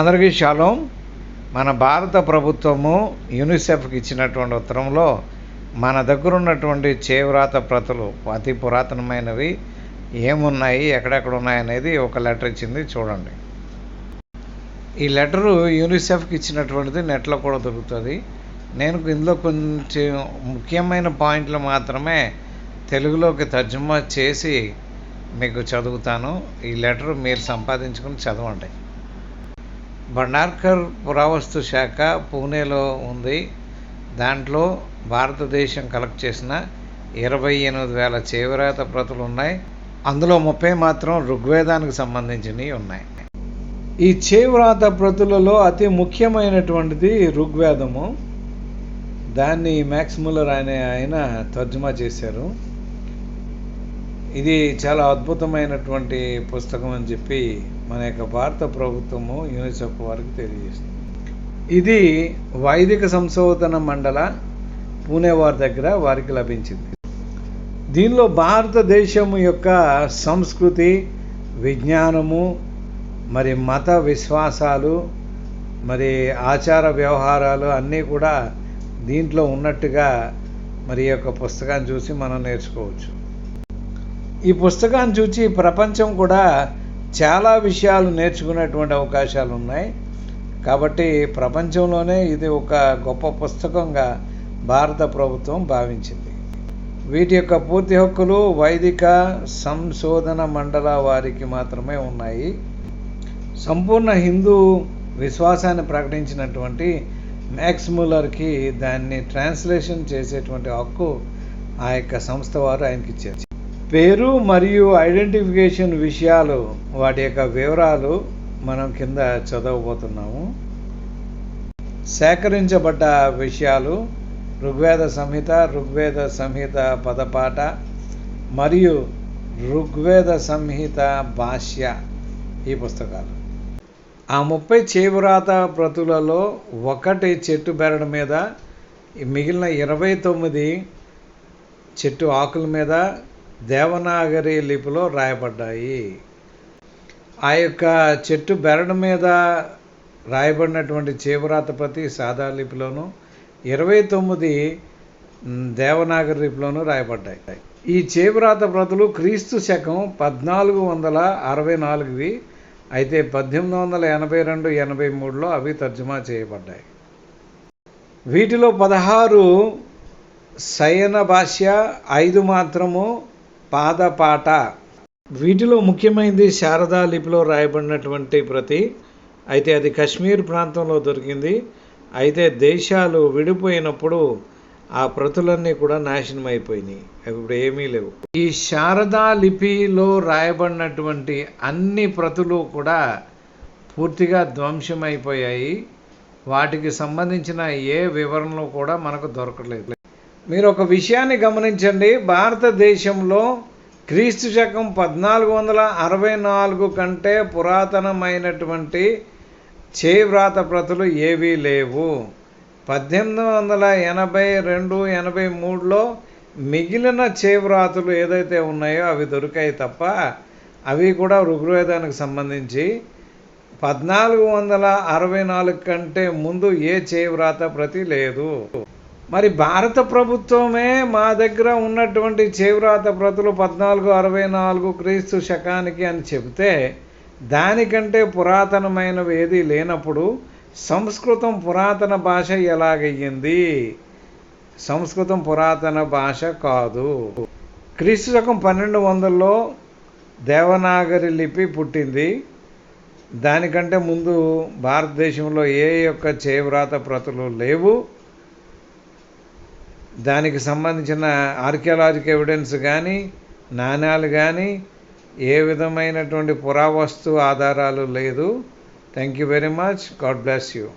అందరికీ శాలం మన భారత ప్రభుత్వము యూనిసెఫ్కి ఇచ్చినటువంటి ఉత్తరంలో మన దగ్గర ఉన్నటువంటి చేవ్రాత ప్రతులు అతి పురాతనమైనవి ఏమున్నాయి ఎక్కడెక్కడ ఉన్నాయి అనేది ఒక లెటర్ ఇచ్చింది చూడండి. ఈ లెటరు యూనిసెఫ్కి ఇచ్చినటువంటిది నెట్లో కూడా దొరుకుతుంది. నేను ఇందులో కొంచెం ముఖ్యమైన పాయింట్లు మాత్రమే తెలుగులోకి తర్జుమా చేసి మీకు చదువుతాను. ఈ లెటర్ మీరు సంపాదించుకుని చదవండి. భండార్కర్ పురావస్తు శాఖ పూణేలో ఉంది. దాంట్లో భారతదేశం కలెక్ట్ చేసిన ఇరవై ఎనిమిది వేల చేవరాత ప్రతులు ఉన్నాయి. అందులో ముప్పై మాత్రం ఋగ్వేదానికి సంబంధించినవి ఉన్నాయి. ఈ చేవ్రాత ప్రతులలో అతి ముఖ్యమైనటువంటిది ఋగ్వేదము. దాన్ని మ్యాక్స్ ముల్లర్ అనే ఆయన తర్జుమా చేశారు. ఇది చాలా అద్భుతమైనటువంటి పుస్తకం అని చెప్పి మన యొక్క భారత ప్రభుత్వము యూనిసెఫ్ వారికి తెలియజేస్తుంది. ఇది వైదిక సంశోధన మండల పూణే వారి దగ్గర వారికి లభించింది. దీనిలో భారతదేశం యొక్క సంస్కృతి విజ్ఞానము మరి మత విశ్వాసాలు మరి ఆచార వ్యవహారాలు అన్నీ కూడా దీంట్లో ఉన్నట్టుగా మరి యొక్క పుస్తకాన్ని చూసి మనం నేర్చుకోవచ్చు. ఈ పుస్తకాన్ని చూసి ప్రపంచం కూడా చాలా విషయాలు నేర్చుకునేటువంటి అవకాశాలు ఉన్నాయి కాబట్టి ప్రపంచంలోనే ఇది ఒక గొప్ప పుస్తకంగా భారత ప్రభుత్వం భావించింది. వీటి యొక్క పూర్తి హక్కులు వైదిక సంశోధన మండల వారికి మాత్రమే ఉన్నాయి. సంపూర్ణ హిందూ విశ్వాసాన్ని ప్రకటించినటువంటి మ్యాక్స్ ముల్లర్కి దాన్ని ట్రాన్స్లేషన్ చేసేటువంటి హక్కు ఆ యొక్క సంస్థ వారు ఆయనకి ఇచ్చారు పేరు మరియు ఐడెంటిఫికేషన్ విషయాలు వాటి యొక్క వివరాలు మనం కింద చదవబోతున్నాము. సేకరించబడ్డ విషయాలు ఋగ్వేద సంహిత ఋగ్వేద సంహిత పదపాట మరియు ఋగ్వేద సంహిత భాష్య ఈ పుస్తకాలు. ఆ ముప్పై చేవురాత ప్రతులలో ఒకటి చెట్టు బెరడు మీద మిగిలిన ఇరవై తొమ్మిది చెట్టు ఆకుల మీద దేవనాగరి లిపిలో రాయబడ్డాయి. ఆ యొక్క చెట్టు బెరడు మీద రాయబడినటువంటి చేవరాత ప్రతి సాదా లిపిలోను ఇరవై తొమ్మిది దేవనాగరి లిపిలోను రాయబడ్డాయి. ఈ చేవరాత ప్రతులు క్రీస్తు శకం పద్నాలుగు వందల అరవై నాలుగువి అయితే పద్దెనిమిది వందల ఎనభై రెండు ఎనభై మూడులో అవి తర్జుమా చేయబడ్డాయి. వీటిలో పదహారు శయన భాష్య ఐదు మాత్రము పాదపాట. వీటిలో ముఖ్యమైనది శారదా లిపిలో రాయబడినటువంటి ప్రతి. అయితే అది కశ్మీర్ ప్రాంతంలో దొరికింది. అయితే దేశాలు విడిపోయినప్పుడు ఆ ప్రతులన్నీ కూడా నాశనం అయిపోయినాయి ఇప్పుడు ఏమీ లేవు. ఈ శారదా లిపిలో రాయబడినటువంటి అన్ని ప్రతులు కూడా పూర్తిగా ధ్వంసమైపోయాయి. వాటికి సంబంధించిన ఏ వివరణలు కూడా మనకు దొరకలేదు. మీరు ఒక విషయాన్ని గమనించండి. భారతదేశంలో క్రీస్తు శకం పద్నాలుగు వందల అరవై నాలుగు కంటే పురాతనమైనటువంటి చేవ్రాత ప్రతులు ఏవీ లేవు. పద్దెనిమిది వందల ఎనభై రెండు ఎనభై మూడులో మిగిలిన చేవ్రాతులు ఏదైతే ఉన్నాయో అవి దొరికాయి తప్ప అవి కూడా ఋగ్వేదానికి సంబంధించి పద్నాలుగు వందల అరవై నాలుగు కంటే ముందు ఏ చేవ్రాత ప్రతి లేదు. మరి భారత ప్రభుత్వమే మా దగ్గర ఉన్నటువంటి చేవ్రాత ప్రతులు పద్నాలుగు అరవై నాలుగు క్రీస్తు శకానికి అని చెబితే దానికంటే పురాతనమైనవి ఏది లేనప్పుడు సంస్కృతం పురాతన భాష ఎలాగయ్యింది? సంస్కృతం పురాతన భాష కాదు. క్రీస్తు శకం పన్నెండు వందల్లో దేవనాగరి లిపి పుట్టింది. దానికంటే ముందు భారతదేశంలో ఏ యొక్క చేవ్రాత ప్రతులు లేవు? దానికి సంబంధించిన ఆర్కియాలజికల్ ఎవిడెన్స్ కానీ నాణ్యాలు కానీ ఏ విధమైనటువంటి పురావస్తు ఆధారాలు లేదు. Thank you very much God bless you